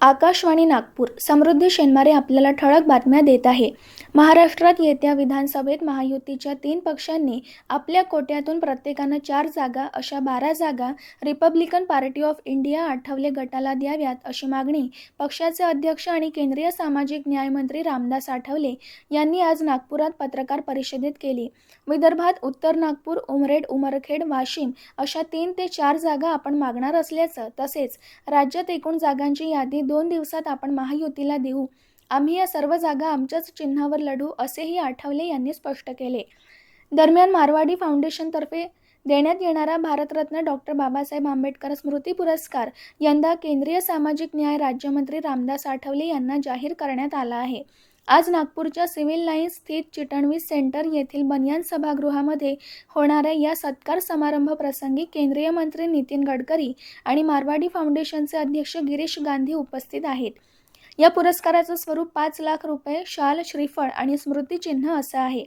आकाशवाणी नागपूर. समृद्धी शेनमारे आपल्याला ठळक बातम्या देत आहे. महाराष्ट्रात येत्या विधानसभेत महायुतीच्या तीन पक्षांनी आपल्या कोट्यातून प्रत्येकानं चार जागा अशा बारा जागा Republican party of India Athawale गटाला द्याव्यात अशी मागणी पक्षाचे अध्यक्ष आणि केंद्रीय सामाजिक न्यायमंत्री रामदास आठवले यांनी आज नागपुरात पत्रकार परिषदेत केली. विदर्भात उत्तर नागपूर उमरेड उमरखेड वाशिम अशा तीन ते चार जागा आपण मागणार असल्याचं तसेच राज्यात एकूण जागांची यादी दोन दिवसात आपण महायुतीला देऊ. आम्ही या सर्व जागा आमच्याच चिन्हावर लढू असेही आठवले यांनी स्पष्ट केले. दरम्यान मारवाडी फाउंडेशनतर्फे देण्यात येणारा भारतरत्न डॉक्टर बाबासाहेब आंबेडकर स्मृती पुरस्कार यंदा केंद्रीय सामाजिक न्याय राज्यमंत्री रामदास आठवले यांना जाहीर करण्यात आला आहे. आज नागपूरच्या सिव्हिल लाईन्स स्थित चिटणवीस सेंटर येथील बनियान सभागृहामध्ये होणाऱ्या या सत्कार समारंभ प्रसंगी केंद्रीय मंत्री नितीन गडकरी आणि मारवाडी फाउंडेशनचे अध्यक्ष गिरीश गांधी उपस्थित आहेत. या पुरस्काराचं स्वरूप पाच लाख रुपये शाल श्रीफळ आणि स्मृतिचिन्ह असं आहे.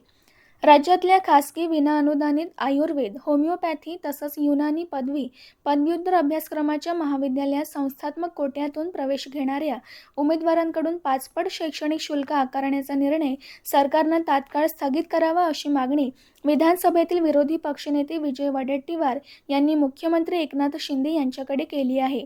राज्यातल्या खासगी विनाअनुदानित आयुर्वेद होमिओपॅथी तसंच युनानी पदवी पदव्युत्तर अभ्यासक्रमाच्या महाविद्यालयात संस्थात्मक कोट्यातून प्रवेश घेणाऱ्या उमेदवारांकडून पाचपट शैक्षणिक शुल्क आकारण्याचा निर्णय सरकारनं तात्काळ स्थगित करावा अशी मागणी विधानसभेतील विरोधी पक्षनेते विजय वडेट्टीवार यांनी मुख्यमंत्री एकनाथ शिंदे यांच्याकडे केली आहे.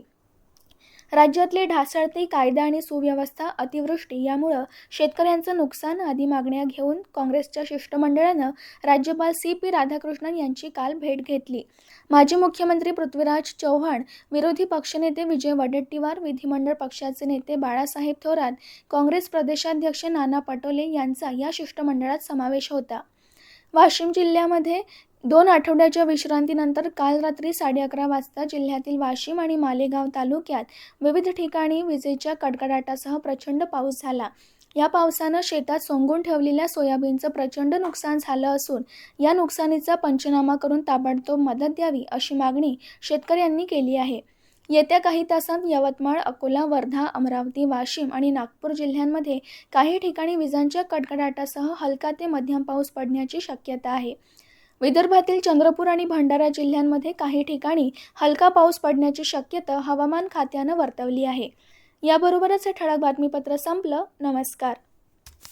राज्यातली ढासळती कायदा आणि सुव्यवस्था अतिवृष्टी यामुळं शेतकऱ्यांचं नुकसान आदी मागण्या घेऊन काँग्रेसच्या शिष्टमंडळानं राज्यपाल सी पी राधाकृष्णन यांची काल भेट घेतली. माजी मुख्यमंत्री पृथ्वीराज चव्हाण विरोधी पक्षनेते विजय वडेट्टीवार विधिमंडळ पक्षाचे नेते बाळासाहेब थोरात काँग्रेस प्रदेशाध्यक्ष नाना पटोले यांचा या शिष्टमंडळात समावेश होता. वाशिम जिल्ह्यामध्ये दोन आठवड्याच्या विश्रांतीनंतर काल रात्री साडे अकरा वाजता जिल्ह्यातील वाशिम आणि मालेगाव तालुक्यात विविध ठिकाणी विजेच्या कडकडाटासह प्रचंड पाऊस झाला. या पावसानं शेतात सोंगून ठेवलेल्या सोयाबीनचं प्रचंड नुकसान झालं असून या नुकसानीचा पंचनामा करून ताबडतोब मदत द्यावी अशी मागणी शेतकऱ्यांनी केली आहे. येत्या काही तासांत यवतमाळ अकोला वर्धा अमरावती वाशिम आणि नागपूर जिल्ह्यांमध्ये काही ठिकाणी विजांच्या कडकडाटासह हलका ते मध्यम पाऊस पडण्याची शक्यता आहे. विदर्भातील चंद्रपूर आणि भंडारा जिल्ह्यांमध्ये काही ठिकाणी हलका पाऊस पडण्याची शक्यता हवामान खात्यानं वर्तवली आहे. याबरोबरच हे ठळक बातमीपत्र संपलं. नमस्कार.